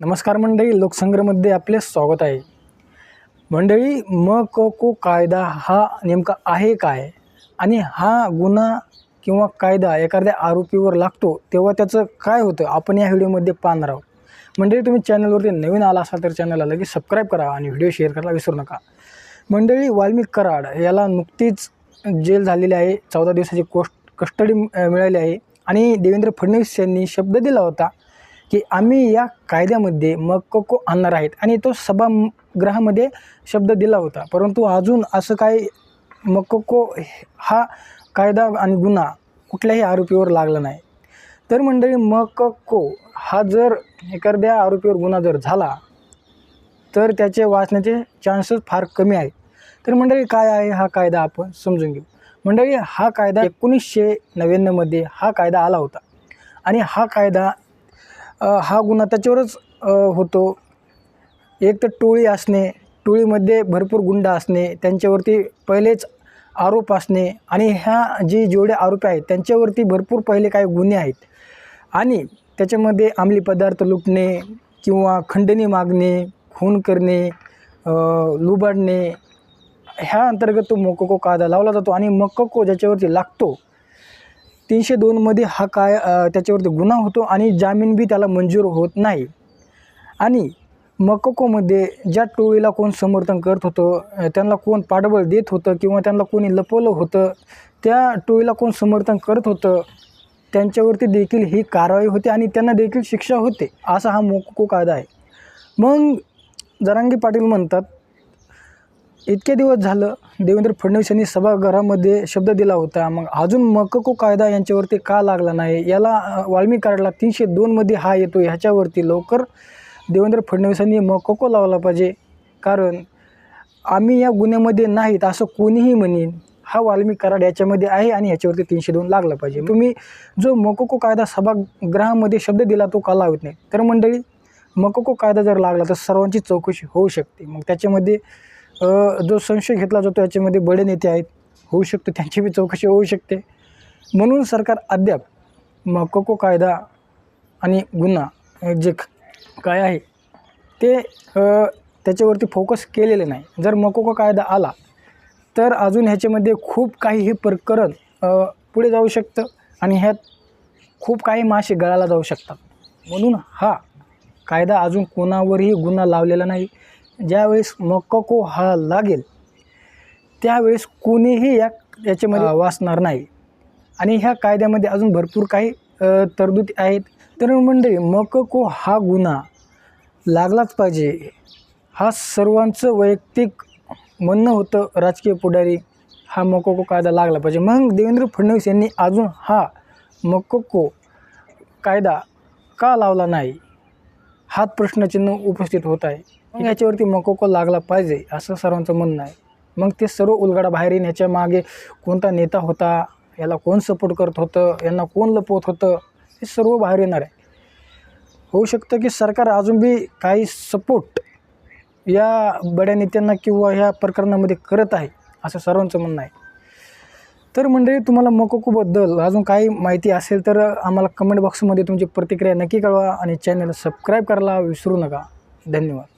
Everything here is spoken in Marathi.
नमस्कार मंडळी लोकसंग्रहमध्ये आपले स्वागत आहे. मंडळी म क को कायदा हा नेमका आहे काय? आणि हा गुन्हा किंवा कायदा एखाद्या आरोपीवर लागतो तेव्हा त्याचं काय होतं? आपण या व्हिडिओमध्ये पाहणार आहोत. मंडळी तुम्ही चॅनलवरती नवीन आला असाल तर चॅनलला लगेच सबस्क्राईब करा आणि व्हिडिओ शेअर करायला विसरू नका. मंडळी वाल्मिक कराड याला नुकतीच जेल झालेली आहे. चौदा दिवसाची कोस्ट कस्टडी मिळाली आहे. आणि देवेंद्र फडणवीस यांनी शब्द दिला होता की आम्ही या कायद्यामध्ये मक्को आणणार आहेत. आणि तो सभागृहामध्ये शब्द दिला होता. परंतु अजून असं काय मक्को हा कायदा आणि गुन्हा कुठल्याही आरोपीवर लागला नाही. तर मंडळी मक्को हा जर एखाद्या आरोपीवर गुन्हा जर झाला तर त्याचे वाचण्याचे चान्सेस फार कमी आहेत. तर मंडळी काय आहे हा कायदा आपण समजून घेऊ. मंडळी हा कायदा एकोणीसशे नव्याण्णवमध्ये हा कायदा आला होता. आणि हा कायदा हा गुन्हा त्याच्यावरच होतो. एक तर टोळी असणे टोळीमध्ये भरपूर गुंड असणे त्यांच्यावरती पहिलेच आरोप असणे आणि ह्या जी जेवढे आरोपी आहेत त्यांच्यावरती भरपूर पहिले काही गुन्हे आहेत. आणि त्याच्यामध्ये अंमली पदार्थ लुटणे किंवा खंडणी मागणे खून करणे लुबाडणे ह्या अंतर्गत तो मोकोको कायदा लावला जातो आणि मकोको ज्याच्यावरती लागतो तीनशे दोनमध्ये हा काय त्याच्यावरती गुन्हा होतो आणि जामीन बी त्याला मंजूर होत नाही. आणि मकोकोमध्ये ज्या टोळीला कोण समर्थन करत होतं त्यांना कोण पाठबळ देत होतं किंवा त्यांना कोणी लपवलं होतं त्या टोळीला कोण समर्थन करत होतं त्यांच्यावरती देखील ही कारवाई होते आणि त्यांना देखील शिक्षा होते. असा हा मोकोको कायदा आहे. मग जरांगी पाटील म्हणतात इतके दिवस झालं देवेंद्र फडणवीस यांनी सभागृहामध्ये शब्द दिला होता. मग अजून मकको कायदा यांच्यावरती का लागला नाही? याला अ, वाल्मिक तीनशे दोनमध्ये हा येतो ह्याच्यावरती लवकर देवेंद्र फडणवीसांनी मकको लावला पाहिजे. कारण आम्ही या गुन्ह्यामध्ये नाहीत असं कोणीही म्हणेन. हा वाल्मिक कराड याच्यामध्ये आहे आणि याच्यावरती तीनशे दोन लागलं पाहिजे. तुम्ही जो मकोको कायदा सभागृहामध्ये शब्द दिला तो का लावत नाही? तर मंडळी मकोको कायदा जर लागला तर सर्वांची चौकशी होऊ शकते. मग त्याच्यामध्ये जो संशय घेतला जातो याच्यामध्ये बडे नेते आहेत. होऊ शकतो त्यांची बी चौकशी होऊ शकते. म्हणून सरकार अद्याप मकोको कायदा आणि गुन्हा जे काय आहे ते त्याच्यावरती फोकस केलेले नाही. जर मकोको कायदा आला तर अजून ह्याच्यामध्ये खूप काही हे प्रकरण पुढे जाऊ शकतं आणि ह्यात खूप काही मासे गळाला जाऊ शकतात. म्हणून हा कायदा अजून कोणावरही गुन्हा लावलेला नाही. ज्यावेळेस मक्को हा लागेल त्यावेळेस कोणीही या याच्यामध्ये वाचणार नाही. आणि ह्या कायद्यामध्ये अजून भरपूर काही तरतुदी आहेत. तर मंडळी मक्को हा गुन्हा लागलाच पाहिजे. हा सर्वांचं वैयक्तिक म्हणणं होतं राजकीय पुढारी हा मकोको कायदा लागला पाहिजे. मग देवेंद्र फडणवीस यांनी अजून हा मकोको कायदा का लावला नाही? हाच प्रश्नचिन्ह उपस्थित होत आहे. मग याच्यावरती मकोको लागला पाहिजे असं सर्वांचं म्हणणं आहे. मग ते सर्व उलगडा बाहेर येईन ह्याच्या मागे कोणता नेता होता याला कोण सपोर्ट करत होतं यांना कोण लपवत होतं हे सर्व बाहेर येणार आहे. होऊ शकतं की सरकार अजून बी काही सपोर्ट या बड्या नेत्यांना किंवा ह्या प्रकरणामध्ये करत आहे असं सर्वांचं म्हणणं आहे. तर मंडळी तुम्हाला मकोकोबद्दल अजून काही माहिती असेल तर आम्हाला कमेंट बॉक्समध्ये तुमची प्रतिक्रिया नक्की कळवा आणि चॅनल सबस्क्राईब करायला विसरू नका. धन्यवाद.